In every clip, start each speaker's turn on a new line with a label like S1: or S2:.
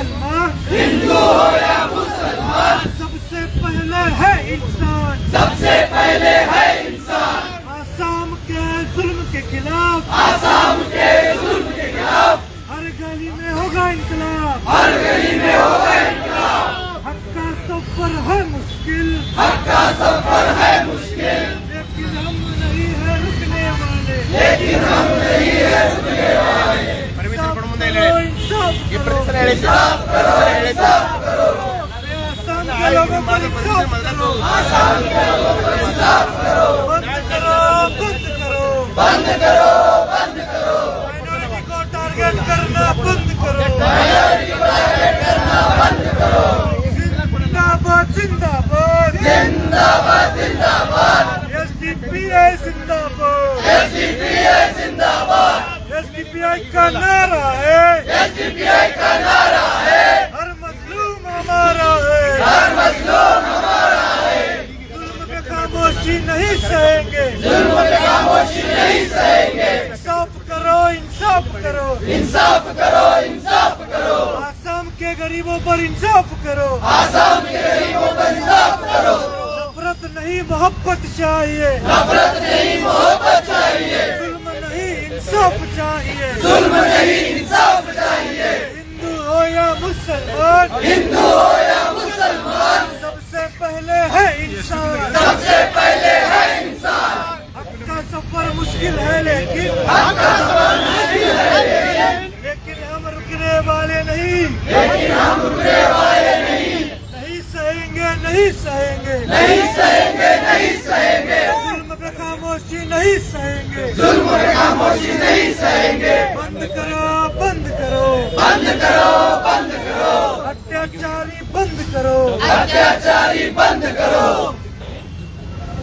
S1: मुसलमान हिंदू हो या मुसलमान सबसे पहले है इंसान सबसे पहले है इंसान आसाम के जुल्म के खिलाफ आसाम के जुल्म के खिलाफ हर गली में होगा इनकलाब हर गली में होगा इनकलाब हक का सफ़र है मुश्किल हक का सफ़र है मुश्किल लेकिन हम नहीं है रुकने वाले लेकिन हम नहीं है रुकने वाले अरे आसाम के लोगों पर इंसाफ करो आसाम के लोगों पर इंसाफ करो बंद करो बंद करो बंद करो बंद करो माइनॉरिटी को टारगेट करना बंद करो माइनॉरिटी को टारगेट करना बंद करो जिंदाबाद जिंदाबाद जिंदाबाद जिंदाबाद एसडीपीआई जिंदाबाद एसडीपीआई जिंदाबाद एसडीपीआई का नारा है एसडीपीआई का नारा है हर मजलूम हमारा है हर मजलूम हमारा है जुल्म पे खामोशी नहीं सहेंगे जुल्म पे खामोशी नहीं सहेंगे इंसाफ करो इंसाफ करो इंसाफ करो इंसाफ करो आसाम के गरीबों पर इंसाफ करो आसाम के गरीबों पर इंसाफ करो नफरत नहीं मोहब्बत चाहिए। नफरत नहीं मोहब्बत चाहिए। जुल्म नहीं इंसाफ चाहिए। जुल्म नहीं इंसाफ चाहिए। हिंदू हो या मुसलमान हिंदू हो या मुसलमान। सबसे पहले है इंसान। सबसे पहले है इंसान। हक का सफ़र मुश्किल है लेकिन हक का सफ़र मुश्किल है लेकिन लेकिन हम रुकने वाले नहीं। लेकिन हम रुकने वाले नहीं। नहीं सहेंगे नहीं सहेंगे। नहीं सहेंगे नहीं सहेंगे जुल्म पे खामोशी नहीं सहेंगे जुल्म पे खामोशी नहीं सहेंगे। बंद करो बंद करो। बंद करो बंद करो। अत्याचारी बंद करो। अत्याचारी बंद करो।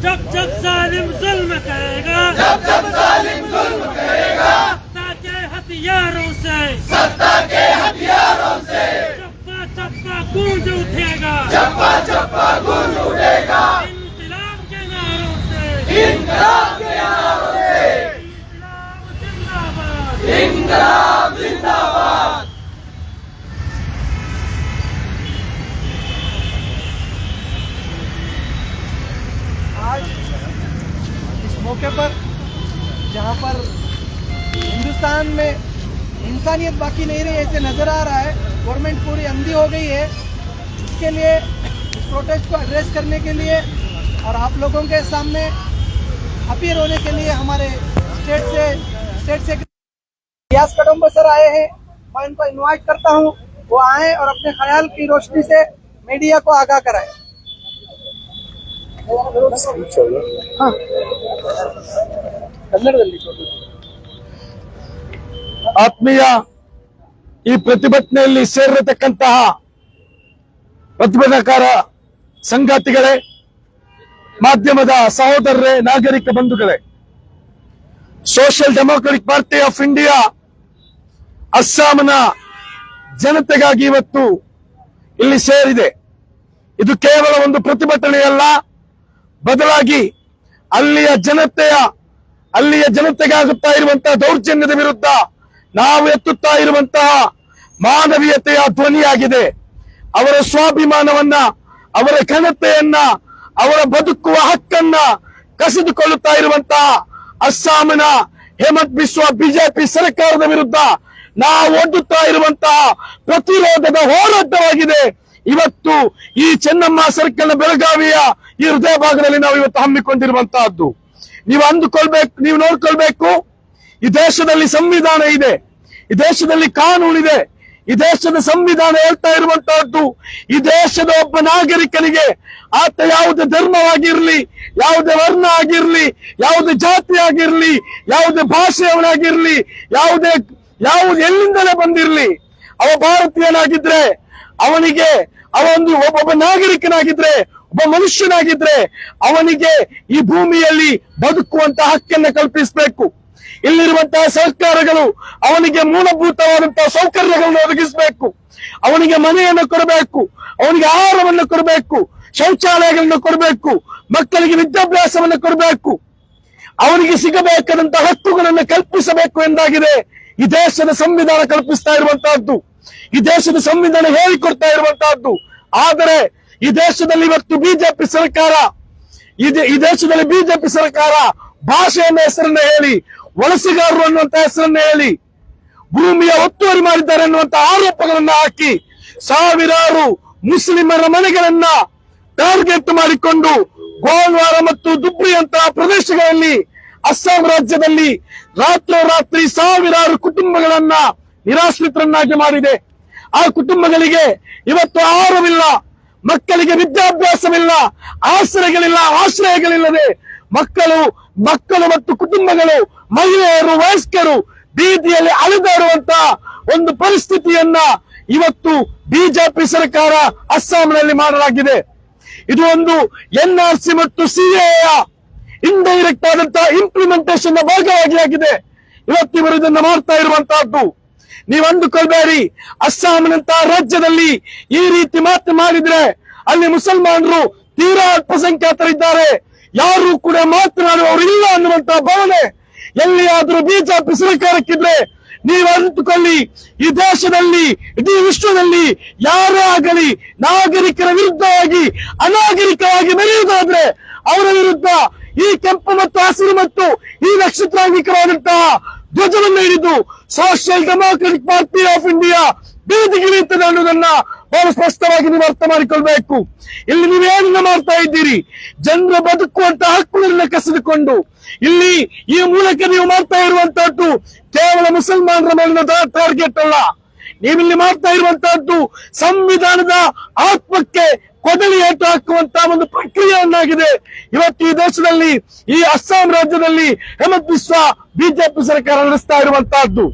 S1: जब जब जालिम जुल्म करेगा जब जब जालिम जुल्म करेगा। सत्ता के हथियारों से सत्ता के हथियारों से। चप्पा चप्पा गूंज उठेगा। चप्पा चप्पा गूंज उठेगा। इंकलाब के नारों से इंकलाब के नारों से इंकलाब जिंदाबाद आज इस मौके पर, जहाँ पर हिंदुस्तान में इंसानियत बाकी नहीं रही, ऐसे नज़र आ रहा है। गवर्नमेंट पूरी अंधी हो गई है। इसके लिए, इस प्रोटेस्ट को एड्रेस करने के लिए और आप लोगों के सामने अपील होने के लिए हमारे स्टेट से स्टेट से रियाज कटम्ब सर आए हैं मैं इनको इनवाइट करता हूँ वो आए और अपने ख्याल की रोशनी से मीडिया को आगाह कराएं हाँ ಕನ್ನಡದಲ್ಲಿ
S2: ಆತ್ಮೀಯ ಈ ಪ್ರತಿಭಟನೆಯಲ್ಲಿ ಸೇರಿರತಕ್ಕಂತಹ ಪ್ರತಿಭಟನಾಕಾರ ಸಂಗಾತಿಗಳೇ ಮಾಧ್ಯಮದ ಸಹೋದರರೇ ನಾಗರಿಕ ಬಂಧುಗಳೇ Social Democratic Party of India ಅಸ್ಸಾಂನ ಜನತೆಗಾಗಿ ಇವತ್ತು ಇಲ್ಲಿ ಸೇರಿದೆ. ಇದು ಕೇವಲ ಒಂದು ಪ್ರತಿಭಟನೆಯಲ್ಲ, ಬದಲಾಗಿ ಅಲ್ಲಿಯ ಜನತೆಯ, ಅಲ್ಲಿಯ ಜನತೆಗಾಗುತ್ತಾ ಇರುವಂತಹ ದೌರ್ಜನ್ಯದ ವಿರುದ್ಧ ನಾವು ಎತ್ತುತ್ತಾ ಇರುವಂತಹ ಮಾನವೀಯತೆಯ ಧ್ವನಿಯಾಗಿದೆ. ಅವರ ಸ್ವಾಭಿಮಾನವನ್ನ, ಅವರ ಘನತೆಯನ್ನ, ಅವರ ಬದುಕುವ ಹಕ್ಕನ್ನ ಕಸಿದುಕೊಳ್ಳುತ್ತಾ ಇರುವಂತಹ ಅಸ್ಸಾಂನ ಹೇಮಂತ್ ಬಿಸ್ವಾ ಬಿಜೆಪಿ ಸರ್ಕಾರದ ವಿರುದ್ಧ ನಾವು ಒಡ್ಡುತ್ತಾ ಇರುವಂತಹ ಪ್ರತಿರೋಧದ ಹೋರಾಟವಾಗಿದೆ. ಇವತ್ತು ಈ ಚೆನ್ನಮ್ಮ ಸರ್ಕಲ್ನ ಬೆಳಗಾವಿಯ ಈ ಹೃದಯ ಭಾಗದಲ್ಲಿ ನಾವು ಇವತ್ತು ಹಮ್ಮಿಕೊಂಡಿರುವಂತಹದ್ದು. ನೀವು ಅಂದುಕೊಳ್ಬೇಕು, ನೀವು ನೋಡ್ಕೊಳ್ಬೇಕು, ಈ ದೇಶದಲ್ಲಿ ಸಂವಿಧಾನ ಇದೆ. ಈ ದೇಶದಲ್ಲಿ ಕಾನೂನು ಇದೆ. ಈ ದೇಶದ ಸಂವಿಧಾನ ಹೇಳ್ತಾ ಇರುವಂತಹದ್ದು, ಈ ದೇಶದ ಒಬ್ಬ ನಾಗರಿಕನಿಗೆ ಆತ ಯಾವುದೇ ಧರ್ಮವಾಗಿರ್ಲಿ, ಯಾವುದೇ ವರ್ಣ ಆಗಿರ್ಲಿ, ಯಾವುದೇ ಜಾತಿ ಆಗಿರ್ಲಿ, ಯಾವುದೇ ಭಾಷೆಯವನಾಗಿರ್ಲಿ, ಯಾವುದೇ ಯಾವುದು ಎಲ್ಲಿಂದಲೇ ಬಂದಿರ್ಲಿ, ಅವ ಭಾರತೀಯನಾಗಿದ್ರೆ, ಅವನಿಗೆ ಅವನು ಒಬ್ಬೊಬ್ಬ ನಾಗರಿಕನಾಗಿದ್ರೆ, ಒಬ್ಬ ಮನುಷ್ಯನಾಗಿದ್ರೆ, ಅವನಿಗೆ ಈ ಭೂಮಿಯಲ್ಲಿ ಬದುಕುವಂತ ಹಕ್ಕನ್ನ ಕಲ್ಪಿಸಬೇಕು. ಇಲ್ಲಿರುವಂತಹ ಸರ್ಕಾರಗಳು ಅವನಿಗೆ ಮೂಲಭೂತವಾದಂತಹ ಸೌಕರ್ಯಗಳನ್ನು ಒದಗಿಸಬೇಕು. ಅವನಿಗೆ ಮನೆಯನ್ನು ಕೊಡಬೇಕು, ಅವನಿಗೆ ಆಹಾರವನ್ನು ಕೊಡಬೇಕು, ಶೌಚಾಲಯಗಳನ್ನು ಕೊಡಬೇಕು, ಮಕ್ಕಳಿಗೆ ವಿದ್ಯಾಭ್ಯಾಸವನ್ನು ಕೊಡಬೇಕು. ಅವನಿಗೆ ಸಿಗಬೇಕಾದಂತಹ ಹಕ್ಕುಗಳನ್ನು ಕಲ್ಪಿಸಬೇಕು ಎಂದಾಗಿದೆ. ಈ ದೇಶದ ಸಂವಿಧಾನ ಕಲ್ಪಿಸ್ತಾ ಇರುವಂತಹದ್ದು, ಈ ದೇಶದ ಸಂವಿಧಾನ ಹೇಳಿಕೊಡ್ತಾ ಇರುವಂತಹದ್ದು. ಆದರೆ ಈ ದೇಶದಲ್ಲಿ ಇವತ್ತು ಬಿಜೆಪಿ ಸರ್ಕಾರ, ಈ ದೇಶದಲ್ಲಿ ಬಿಜೆಪಿ ಸರ್ಕಾರ ಭಾಷೆಯನ್ನ ಹೆಸರನ್ನ ಹೇಳಿ ವಲಸಿಗಾರರು ಅನ್ನುವಂತ ಹೆಸರನ್ನ ಹೇಳಿ, ಭೂಮಿಯ ಒತ್ತುವರಿ ಮಾಡಿದ್ದಾರೆ ಅನ್ನುವಂತ ಆರೋಪಗಳನ್ನ ಹಾಕಿ, ಸಾವಿರಾರು ಮುಸ್ಲಿಮರ ಮನೆಗಳನ್ನ ಟಾರ್ಗೆಟ್ ಮಾಡಿಕೊಂಡು ಗೋಲ್ವಾರ ಮತ್ತು ದುಬ್ರಿಯಂತಹ ಪ್ರದೇಶಗಳಲ್ಲಿ ಅಸ್ಸಾಂ ರಾಜ್ಯದಲ್ಲಿ ರಾತ್ರೋರಾತ್ರಿ ಸಾವಿರಾರು ಕುಟುಂಬಗಳನ್ನ ನಿರಾಶ್ರಿತರನ್ನಾಗಿ ಮಾಡಿದೆ. ಆ ಕುಟುಂಬಗಳಿಗೆ ಇವತ್ತು ಆಹಾರವಿಲ್ಲ, ಮಕ್ಕಳಿಗೆ ವಿದ್ಯಾಭ್ಯಾಸವಿಲ್ಲ, ಆಶ್ರಯಗಳಿಲ್ಲ, ಆಶ್ರಯಗಳಿಲ್ಲದೆ ಮಕ್ಕಳು ಮಕ್ಕಳು ಮತ್ತು ಕುಟುಂಬಗಳು, ಮಹಿಳೆಯರು, ವಯಸ್ಕರು ಬೀದಿಯಲ್ಲಿ ಅಳಿದಾಡುವಂತ ಒಂದು ಪರಿಸ್ಥಿತಿಯನ್ನ ಇವತ್ತು ಬಿಜೆಪಿ ಸರ್ಕಾರ ಅಸ್ಸಾಂನಲ್ಲಿ ಮಾಡಲಾಗಿದೆ. ಇದು ಒಂದು ಎನ್ ಆರ್ ಸಿ ಮತ್ತು ಸಿಎಯ ಇಂಡೈರೆಕ್ಟ್ ಆದಂತಹ ಇಂಪ್ಲಿಮೆಂಟೇಶನ್ನ ಭಾಗವಾಗಿ ಆಗಿದೆ. ಇವತ್ತಿವರು ಇದನ್ನ ಮಾಡ್ತಾ ಇರುವಂತಹದ್ದು. ನೀವು ಅಂದುಕೊಳ್ಬೇಡಿ, ಅಸ್ಸಾಂನಂತಹ ರಾಜ್ಯದಲ್ಲಿ ಈ ರೀತಿ ಮಾತು ಮಾಡಿದ್ರೆ ಅಲ್ಲಿ ಮುಸಲ್ಮಾನರು ತೀರಾ ಅಲ್ಪಸಂಖ್ಯಾತರಿದ್ದಾರೆ. ಯಾರು ಕೂಡ ಮಾತನಾಡುವವರು ಇಲ್ಲ ಅನ್ನುವಂತಹ ಭಾವನೆ. ಎಲ್ಲಿಯಾದ್ರೂ ಬಿಜೆಪಿ ಸರ್ಕಾರಕ್ಕಿದ್ರೆ ನೀವು ಅಂದುಕೊಳ್ಳಿ, ಈ ದೇಶದಲ್ಲಿ, ಇಡೀ ವಿಶ್ವದಲ್ಲಿ ಯಾರೇ ಆಗಲಿ ನಾಗರಿಕರ ವಿರುದ್ಧವಾಗಿ ಅನಾಗರಿಕವಾಗಿ ಬೆಳೆಯುವುದಾದ್ರೆ ಅವರ ವಿರುದ್ಧ ಈ ಕೆಂಪು ಮತ್ತು ಹಸಿರು ಮತ್ತು ಈ ನಕ್ಷತ್ರಾಂಗಿಕವಾದಂತಹ ಧ್ವಜವನ್ನು ಹಿಡಿದು social democratic party of India ಬೀದಿಗೆ ನಿಂತದೆ ಅನ್ನೋದನ್ನ ಬಹಳ ಸ್ಪಷ್ಟವಾಗಿ ನೀವು ಅರ್ಥ ಮಾಡಿಕೊಳ್ಬೇಕು. ಇಲ್ಲಿ ನೀವೇನನ್ನ ಮಾಡ್ತಾ ಇದ್ದೀರಿ? ಜನರ ಬದುಕುವಂತ ಹಕ್ಕುಗಳನ್ನ ಕಸಿದುಕೊಂಡು ಇಲ್ಲಿ ಈ ಮೂಲಕ ನೀವು ಮಾಡ್ತಾ ಇರುವಂತಹದ್ದು ಕೇವಲ ಮುಸಲ್ಮಾನರ ಮೇಲಿನ ಟಾರ್ಗೆಟ್ ಅಲ್ಲ. ನೀವಿಲ್ಲಿ ಮಾಡ್ತಾ ಇರುವಂತಹದ್ದು ಸಂವಿಧಾನದ ಆತ್ಮಕ್ಕೆ ಕೊಡಲಿ ಏಟು ಹಾಕುವಂತ ಒಂದು ಪ್ರಕ್ರಿಯೆಯನ್ನಾಗಿದೆ. ಇವತ್ತು ಈ ದೇಶದಲ್ಲಿ, ಈ ಅಸ್ಸಾಂ ರಾಜ್ಯದಲ್ಲಿ ಹೇಮಂತ್ ಬಿಸ್ವಾ ಬಿಜೆಪಿ ಸರ್ಕಾರ ನಡೆಸ್ತಾ ಇರುವಂತಹದ್ದು.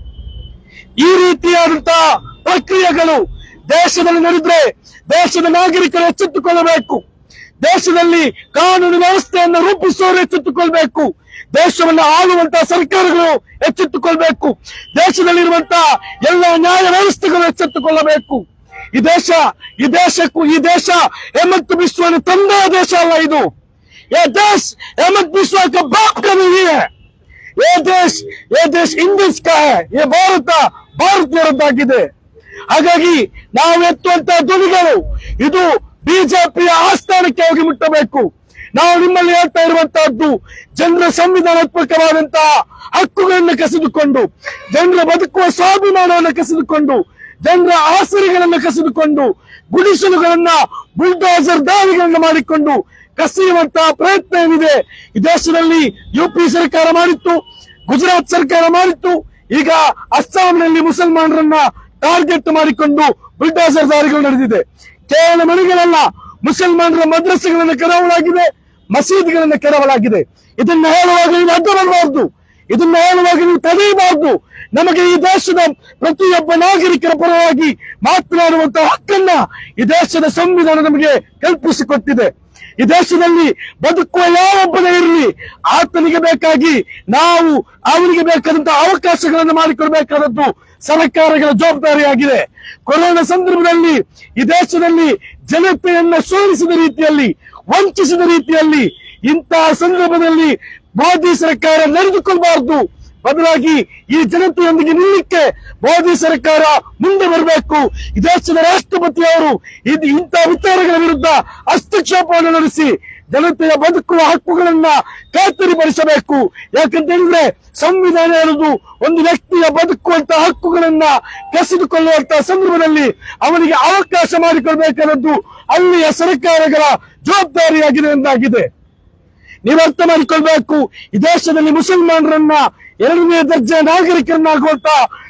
S2: ಈ ರೀತಿಯಾದಂತಹ ಪ್ರಕ್ರಿಯೆಗಳು ದೇಶದಲ್ಲಿ ನಡೆದ್ರೆ ದೇಶದ ನಾಗರಿಕರು ಎಚ್ಚೆತ್ತುಕೊಳ್ಳಬೇಕು. ದೇಶದಲ್ಲಿ ಕಾನೂನು ವ್ಯವಸ್ಥೆಯನ್ನು ರೂಪಿಸುವವರು ಎಚ್ಚೆತ್ತುಕೊಳ್ಬೇಕು. ದೇಶವನ್ನು ಆಳುವಂತಹ ಸರ್ಕಾರಗಳು ಎಚ್ಚೆತ್ತುಕೊಳ್ಬೇಕು. ದೇಶದಲ್ಲಿರುವಂತಹ ಎಲ್ಲ ನ್ಯಾಯ ವ್ಯವಸ್ಥೆಗಳು ಎಚ್ಚೆತ್ತುಕೊಳ್ಳಬೇಕು. ಈ ದೇಶ, ಈ ದೇಶಕ್ಕೂ, ಈ ದೇಶ ಹೇಮಂತ್ ಬಿಸ್ವಾನ ತಂದೆ ದೇಶ ಅಲ್ಲ ಇದು. ಏ ದೇಶ ಹೇಮಂತ್ ಬಿಸ್ವಾ ಕ ಬಾಪ್ ಏ ದೇಶ ಏ ದೇಶ ಇಂಗ್ಲಿಷ್ ಕಾ ಏ ಭಾರತ ಬರದಾಗಿದೆ ಹಾಗಾಗಿ ನಾವು ಎತ್ತುವಂತ ಧ್ವನಿಗಳು, ಇದು ಬಿಜೆಪಿಯ ಆಸ್ಥಾನಕ್ಕೆ ಹೋಗಿ ಮುಟ್ಟಬೇಕು. ನಾವು ನಿಮ್ಮಲ್ಲಿ ಹೇಳ್ತಾ ಇರುವಂತಹದ್ದು, ಜನರ ಸಂವಿಧಾನಾತ್ಮಕವಾದಂತಹ ಹಕ್ಕುಗಳನ್ನು ಕಸಿದುಕೊಂಡು, ಜನರ ಬದುಕುವ ಸ್ವಾಭಿಮಾನವನ್ನು ಕಸಿದುಕೊಂಡು ಜನರ ಆಸರೆಗಳನ್ನು ಕಸಿದುಕೊಂಡು, ಗುಡಿಸಲುಗಳನ್ನ ಬುಲ್ಡೋಸರ್ ದಾರಿಗಳನ್ನು ಮಾಡಿಕೊಂಡು ಕಸಿಯುವಂತಹ ಪ್ರಯತ್ನ ಏನಿದೆ ಈ ದೇಶದಲ್ಲಿ ಯುಪಿ ಸರ್ಕಾರ ಮಾಡಿತ್ತು, ಗುಜರಾತ್ ಸರ್ಕಾರ ಮಾಡಿತ್ತು. ಈಗ ಅಸ್ಸಾಂನಲ್ಲಿ ಮುಸಲ್ಮಾನರನ್ನ ಟಾರ್ಗೆಟ್ ಮಾಡಿಕೊಂಡು ಬುಲ್ಡೋಸರ್ ದಾರಿಗಳು ನಡೆದಿದೆ. ಕೇವಲ ಮನೆಗಳಲ್ಲ, ಮುಸಲ್ಮಾನರ ಮದ್ರಸೆಗಳನ್ನು ಕೆರವಲಾಗಿದೆ ಮಸೀದಿಗಳನ್ನು ಕೆರವಲಾಗಿದೆ ಇದನ್ನು ಹೇಳುವಾಗ ನೀವು ಅಡ್ಡ ಬರಬಾರ್ದು ಇದನ್ನ ಹೇಳುವಾಗ ನೀವು ತಡೆಯಬಾರದು. ನಮಗೆ ಈ ದೇಶದ ಪ್ರತಿಯೊಬ್ಬ ನಾಗರಿಕರ ಪರವಾಗಿ ಮಾತನಾಡುವಂತಹ ಹಕ್ಕನ್ನ ಈ ದೇಶದ ಸಂವಿಧಾನ ನಮಗೆ ಕಲ್ಪಿಸಿಕೊಟ್ಟಿದೆ. ಈ ದೇಶದಲ್ಲಿ ಬದುಕುವ ಯಾವೊಬ್ಬನೇ ಇರಲಿ, ಆತನಿಗೆ ಬೇಕಾಗಿ ನಾವು ಅವನಿಗೆ ಬೇಕಾದಂತಹ ಅವಕಾಶಗಳನ್ನು ಮಾಡಿಕೊಡಬೇಕಾದದ್ದು ಸರ್ಕಾರಗಳ ಜವಾಬ್ದಾರಿಯಾಗಿದೆ. ಕೊರೋನಾ ಸಂದರ್ಭದಲ್ಲಿ ಈ ದೇಶದಲ್ಲಿ ಜನತೆಯನ್ನ ಸೋಲಿಸಿದ ರೀತಿಯಲ್ಲಿ, ವಂಚಿಸಿದ ರೀತಿಯಲ್ಲಿ ಇಂತಹ ಸಂದರ್ಭದಲ್ಲಿ ಮೋದಿ ಸರ್ಕಾರ ನಡೆದುಕೊಳ್ಬಾರ್ದು. ಬದಲಾಗಿ ಈ ಜನತೆಯೊಂದಿಗೆ ನಿಲ್ಲಕ್ಕೆ ಮೋದಿ ಸರ್ಕಾರ ಮುಂದೆ ಬರಬೇಕು. ದೇಶದ ರಾಷ್ಟ್ರಪತಿಯವರು ಇಂತಹ ವಿಚಾರಗಳ ವಿರುದ್ಧ ಹಸ್ತಕ್ಷೇಪವನ್ನು ನಡೆಸಿ ಜನತೆಯ ಬದುಕುವ ಹಕ್ಕುಗಳನ್ನ ಖಾತರಿಪಡಿಸಬೇಕು. ಯಾಕಂತ ಹೇಳಿದ್ರೆ ಸಂವಿಧಾನ ಇರೋದು ಒಂದು ವ್ಯಕ್ತಿಯ ಬದುಕುವಂತ ಹಕ್ಕುಗಳನ್ನ ಕಸಿದುಕೊಳ್ಳುವಂತಹ ಸಂದರ್ಭದಲ್ಲಿ ಅವನಿಗೆ ಅವಕಾಶ ಮಾಡಿಕೊಳ್ಬೇಕಾದದ್ದು ಅಲ್ಲಿಯ ಸರ್ಕಾರಗಳ ಜವಾಬ್ದಾರಿಯಾಗಿದೆ ಎಂದಾಗಿದೆ. ನೀವು ಅರ್ಥ ಮಾಡಿಕೊಳ್ಬೇಕು. ಈ ದೇಶದಲ್ಲಿ ಮುಸಲ್ಮಾನರನ್ನ ಎರಡನೇ ದರ್ಜೆ ನಾಗರಿಕರನ್ನಾಗುವಂತ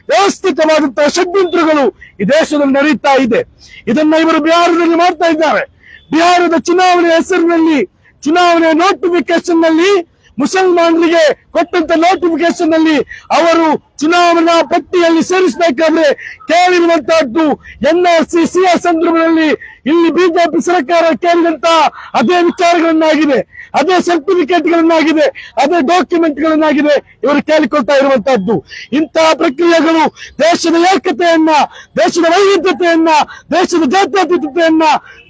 S2: ವ್ಯವಸ್ಥಿತವಾದಂತಹ ಷಡ್ಯಂತ್ರಗಳು ಈ ದೇಶದಲ್ಲಿ ನಡೀತಾ ಇದೆ. ಇದನ್ನ ಇವರು ಬಿಹಾರದಲ್ಲಿ ಮಾಡ್ತಾ ಇದ್ದಾರೆ. ಬಿಹಾರದ ಚುನಾವಣೆ ಹೆಸರಿನಲ್ಲಿ, ಚುನಾವಣೆ ನೋಟಿಫಿಕೇಶನ್ನಲ್ಲಿ ಮುಸಲ್ಮಾನರಿಗೆ ಕೊಟ್ಟಂತ ನೋಟಿಫಿಕೇಶನ್ನಲ್ಲಿ ಅವರು ಚುನಾವಣಾ ಪಟ್ಟಿಯಲ್ಲಿ ಸೇರಿಸಬೇಕಾದ್ರೆ ಕೇಳಿರುವಂತಹದ್ದು ಎನ್ ಸಿ ಸಿ ಸಂದರ್ಭದಲ್ಲಿ ಇಲ್ಲಿ ಬಿಜೆಪಿ ಸರ್ಕಾರ ಕೇಳಿದಂತ ಅದೇ ವಿಚಾರಗಳನ್ನಾಗಿದೆ, ಅದೇ ಸರ್ಟಿಫಿಕೇಟ್ ಗಳನ್ನಾಗಿದೆ, ಅದೇ ಡಾಕ್ಯುಮೆಂಟ್ ಗಳನ್ನಾಗಿದೆ ಇವರು ಕೇಳಿಕೊಳ್ತಾ ಇರುವಂತಹದ್ದು. ಇಂತಹ ಪ್ರಕ್ರಿಯೆಗಳು ದೇಶದ ಏಕತೆಯನ್ನ, ದೇಶದ ವೈವಿಧ್ಯತೆಯನ್ನ, ದೇಶದ ಜಾತ್ಯತೀತತೆಯನ್ನ,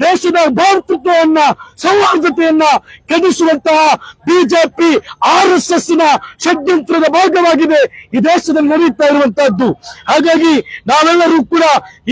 S2: ದೇಶದ ಭಾರತತ್ವವನ್ನ ಸೌಹಾರ್ದತೆಯನ್ನ ಕೆಡಿಸುವಂತಹ ಬಿಜೆಪಿ ಆರ್ ಎಸ್ ಎಸ್ನ ಷಡ್ಯಂತ್ರದ ಭಾಗವಾಗಿದೆ ಈ ದೇಶದ ದೇಶದಲ್ಲಿ ನಡೆಯುತ್ತಾ ಇರುವಂತಹದ್ದು. ಹಾಗಾಗಿ ನಾವೆಲ್ಲರೂ ಕೂಡ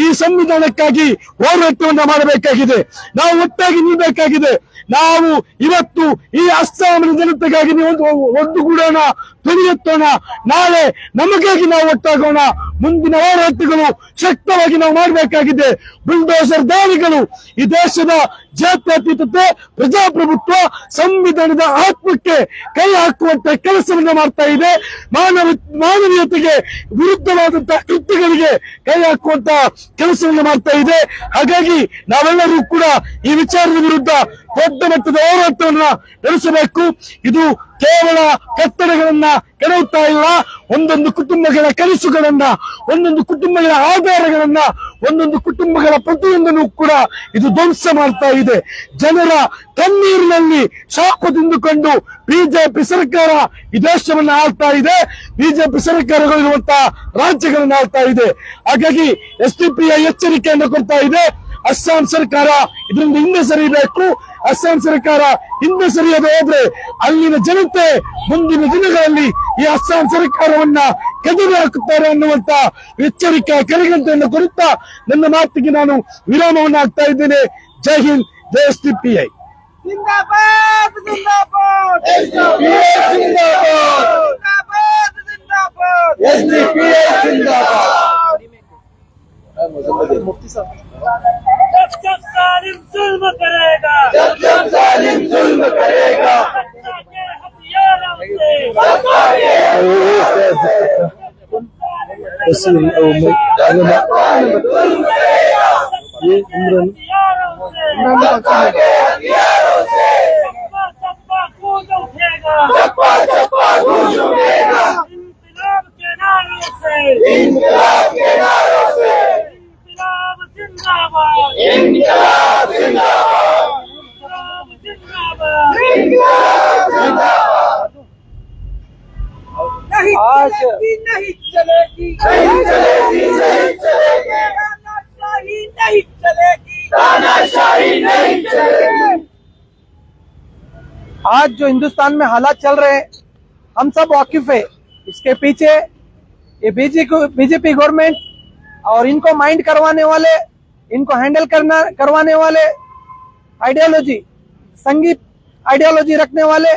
S2: ಈ ಸಂವಿಧಾನಕ್ಕಾಗಿ ಹೋರಾಟವನ್ನ ಮಾಡಬೇಕಾಗಿದೆ ನಾವು ಒಟ್ಟಾಗಿ ನಿಲ್ಬೇಕಾಗಿದೆ. ನಾವು ಇವತ್ತು ಈ ಅಸ್ಸಾಮಿನ ಜನತೆಗಾಗಿ ಒಂದು ಒಂದುಗೂಡೋಣ ತುಳಿಯುತ್ತೋಣ ನಾಳೆ ನಮಗಾಗಿ ನಾವು ಒಟ್ಟಾಗೋಣ. ಮುಂದಿನ ಹೋರಾಟಗಳು ಶಕ್ತವಾಗಿ ನಾವು ಮಾಡಬೇಕಾಗಿದೆ. ಬುಲ್ಡೋಸರ್ ದಾಳಿಗಳು ಈ ದೇಶದ ಜಾತ್ಯತೀತತೆ ಪ್ರಜಾಪ್ರಭುತ್ವ ಸಂವಿಧಾನದ ಆತ್ಮಕ್ಕೆ ಕೈ ಹಾಕುವಂತ ಕೆಲಸವನ್ನ ಮಾಡ್ತಾ ಇದೆ. ಮಾನವ, ಮಾನವೀಯತೆಗೆ ವಿರುದ್ಧವಾದಂತಹ ಕೃತ್ಯಗಳಿಗೆ ಕೈ ಹಾಕುವಂತ ಕೆಲಸವನ್ನು ಮಾಡ್ತಾ ಇದೆ. ಹಾಗಾಗಿ ನಾವೆಲ್ಲರೂ ಕೂಡ ಈ ವಿಚಾರದ ವಿರುದ್ಧ ದೊಡ್ಡ ಮಟ್ಟದ ಹೋರಾಟವನ್ನ ನಡೆಸಬೇಕು. ಇದು ಕೇವಲ ಕಟ್ಟಡಗಳನ್ನ ಕೆಡವುತ್ತಾ ಇಲ್ಲ, ಒಂದೊಂದು ಕುಟುಂಬಗಳ ಕನಸುಗಳನ್ನ, ಒಂದೊಂದು ಕುಟುಂಬಗಳ ಆಧಾರಗಳನ್ನ ಒಂದೊಂದು ಕುಟುಂಬಗಳ ಪ್ರತಿಯೊಂದನ್ನು ಕೂಡ ಇದು ಧ್ವಂಸ ಮಾಡ್ತಾ ಇದೆ. ಜನರ ಕಣ್ಣೀರಿನಲ್ಲಿ ಶಾಪ ತಿಂದುಕೊಂಡು ಬಿಜೆಪಿ ಸರ್ಕಾರ ಈ ದೇಶವನ್ನು ಆಳ್ತಾ ಇದೆ. ಬಿಜೆಪಿ ಸರ್ಕಾರಗಳಿರುವಂತಹ ರಾಜ್ಯಗಳನ್ನು ಆಳ್ತಾ ಇದೆ. ಹಾಗಾಗಿ ಎಸ್ ಡಿ ಪಿ ಎಚ್ಚರಿಕೆಯನ್ನು ಕೊಡ್ತಾ ಇದೆ. ಅಸ್ಸಾಂ ಸರ್ಕಾರ ಇದರಿಂದ ಹಿಂದೆ ಸರಿಬೇಕು. ಅಸ್ಸಾಂ ಸರ್ಕಾರ ಹಿಂದೆ ಸರಿಯದೆ ಹೋದ್ರೆ ಅಲ್ಲಿನ ಜನತೆ ಮುಂದಿನ ದಿನಗಳಲ್ಲಿ ಈ ಅಸ್ಸಾಂ ಸರ್ಕಾರವನ್ನ ಕೆದರಿ ಹಾಕುತ್ತಾರೆ ಅನ್ನುವಂತ ಎಚ್ಚರಿಕಾ ಕರೆಗಂಟೆಯನ್ನು ಕೊಡುತ್ತಾ ನನ್ನ ಮಾತಿಗೆ ನಾನು ವಿರಾಮವನ್ನು ಹಾಕ್ತಾ ಇದ್ದೇನೆ. ಜೈ ಹಿಂದ್ ಜೈ S
S1: P I. S T
S2: P I मुफ्ती साहब
S1: जब जब सालिम जुल्म करेगा
S2: जब जब सालिम जुल्म करेगा
S1: वसीम और मैं ये इमरान इमरान का चप्पा चप्पा गूंज उठेगा इंतजाम के नारों से इंतजाम के नारों जिंदाबाद। नहीं चलेगी नहीं चलेगी नहीं चलेगी नहीं चलेगी नहीं चलेगी
S3: आज जो हिंदुस्तान में हालात चल रहे हैं, हम सब वाकिफ है। इसके पीछे ये बीजेपी बीजेपी गवर्नमेंट और इनको माइंड करवाने वाले इनको हैंडल करना, करवाने वाले आइडियोलॉजी, संगीत आइडियोलॉजी रखने वाले,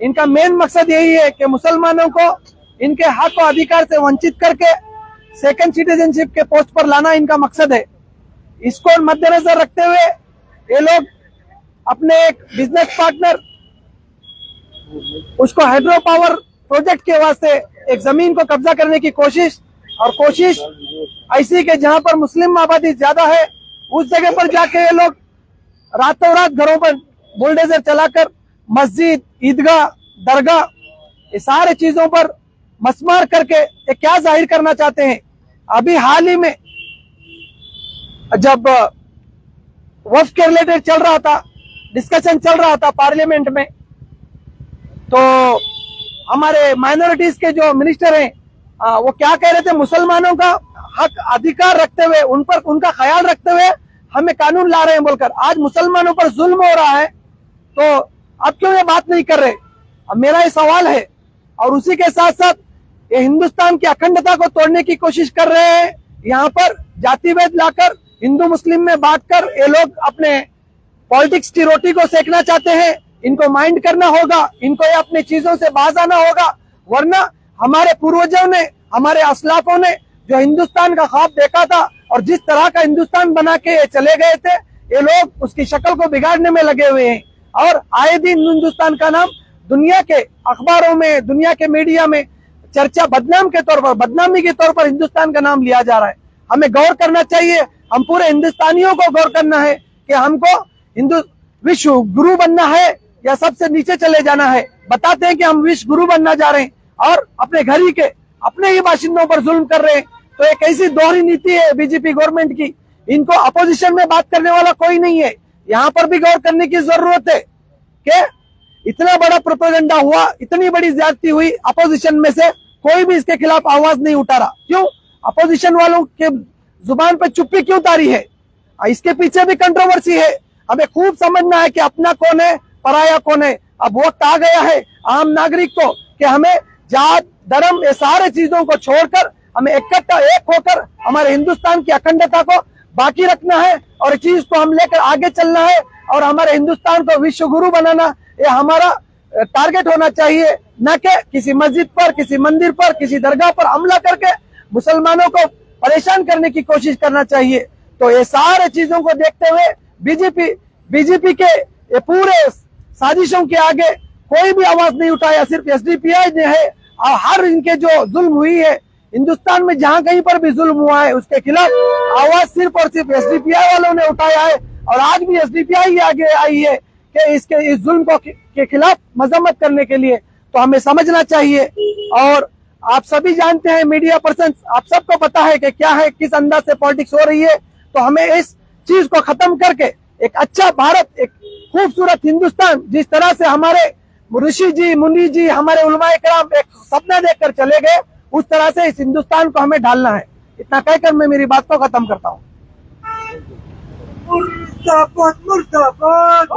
S3: इनका मेन मकसद यही है कि मुसलमानों को इनके हक और अधिकार से वंचित करके सेकंड सिटीजनशिप के पोस्ट पर लाना इनका मकसद है। इसको मद्देनजर रखते हुए ये लोग अपने एक बिज़नेस पार्टनर उसको हाइड्रो पावर प्रोजेक्ट के वास्ते एक ज़मीन को कब्जा करने की कोशिश और कोशिश ऐसी कि जहाँ पर मुस्लिम आबादी ज़्यादा है, उस जगह पर जाके ये लोग रातों रात घरों पर बुलडोजर चलाकर मस्जिद, ईदगाह, दरगाह, ये सारे चीज़ों पर मसमार करके ये क्या ज़ाहिर करना चाहते हैं? अभी हाल ही में जब वफ के रिलेटेड चल रहा था डिस्कशन चल रहा था पार्लियामेंट में तो हमारे माइनॉरिटीज के जो मिनिस्टर हैं आ, वो क्या कह रहे थे? मुसलमानों का हक अधिकार रखते हुए उन पर उनका ख्याल रखते हुए हमें कानून ला रहे हैं बोलकर। आज मुसलमानों पर जुल्म हो रहा है तो अब क्यों ये बात नहीं कर रहे? अब मेरा ये सवाल है और उसी के साथ साथ ये हिंदुस्तान की अखंडता को तोड़ने की कोशिश कर रहे हैं। यहाँ पर जातिभेद लाकर हिंदू मुस्लिम में बांट कर ये लोग अपने पॉलिटिक्स की रोटी को सेकना चाहते हैं। इनको माइंड करना होगा इनको ये अपनी चीज़ों से बाज आना होगा वरना हमारे पूर्वजों ने, हमारे असलाफों ने जो हिंदुस्तान का ख्वाब देखा था और जिस तरह का हिंदुस्तान बना के ये चले गए थे, ये लोग उसकी शक्ल को बिगाड़ने में लगे हुए हैं। और आए दिन हिंदुस्तान का नाम दुनिया के अखबारों में, दुनिया के मीडिया में चर्चा बदनाम के तौर पर, बदनामी के तौर पर हिंदुस्तान का नाम लिया जा रहा है। हमें गौर करना चाहिए, हम पूरे हिंदुस्तानियों को गौर करना है कि हमको हिंदू विश्व गुरु बनना है या सबसे नीचे चले जाना है। बताते हैं कि हम विश्व गुरु बनना जा रहे हैं। और अपने घर ही के, अपने ही बाशिंदों पर जुल्म कर रहे हैं। तो एक ऐसी दोहरी नीति है बीजेपी गवर्नमेंट की। इनको अपोजिशन में बात करने वाला कोई नहीं है। यहाँ पर भी गौर करने की ज़रूरत है कि इतना बड़ा प्रोपोगंडा हुआ, इतनी बड़ी ज्यादती हुई अपोजिशन में से कोई भी इसके खिलाफ आवाज़ नहीं उठा रहा। क्यों? अपोजिशन वालों के ज़ुबान पर चुप्पी क्यों तारी है? इसके पीछे भी कंट्रोवर्सी है। हमें खूब समझना है कि अपना कौन है, पराया कौन है। अब वक्त आ गया है आम नागरिक को कि हमें जात, धर्म, ये सारे चीज़ों को छोड़कर, हमें इकट्ठा एक होकर हमारे हिंदुस्तान की अखंडता को बाकी रखना है और चीज़ को हम लेकर आगे चलना है और हमारे हिंदुस्तान को विश्व गुरु बनाना, ये हमारा टारगेट होना चाहिए। न कि किसी मस्जिद पर, किसी मंदिर पर, किसी दरगाह पर हमला करके मुसलमानों को परेशान करने की कोशिश करना चाहिए। तो ये सारे चीज़ों को देखते हुए बीजेपी बीजेपी के ये पूरे साजिशों के आगे कोई भी आवाज़ नहीं उठाया, सिर्फ़ एसडीपीआई ने है। और हर इनके जो जुल्म हुई है, हिंदुस्तान में जहाँ कहीं पर भी जुल्म हुआ है, उसके खिलाफ आवाज़ सिर्फ़ और सिर्फ़ एसडीपीआई वालों ने उठाया है और आज भी एसडीपीआई आगे आई है कि इसके, इस जुल्म को के खिलाफ मजम्मत करने के लिए। तो हमें समझना चाहिए और आप सभी जानते हैं, मीडिया पर्सन, आप सबको पता है कि क्या है, किस अंदाज से पॉलिटिक्स हो रही है। तो हमें इस चीज़ को खत्म करके एक अच्छा भारत, एक खूबसूरत हिंदुस्तान जिस तरह से हमारे ऋषि जी मुनि जी हमारे उलमा कराम एक सपना देख कर चले गए। उस तरह से इस हिंदुस्तान को हमें ढालना है। इतना कहकर मैं मेरी बात को खत्म करता हूँ।
S1: मुर्दाबाद मुर्दाबाद।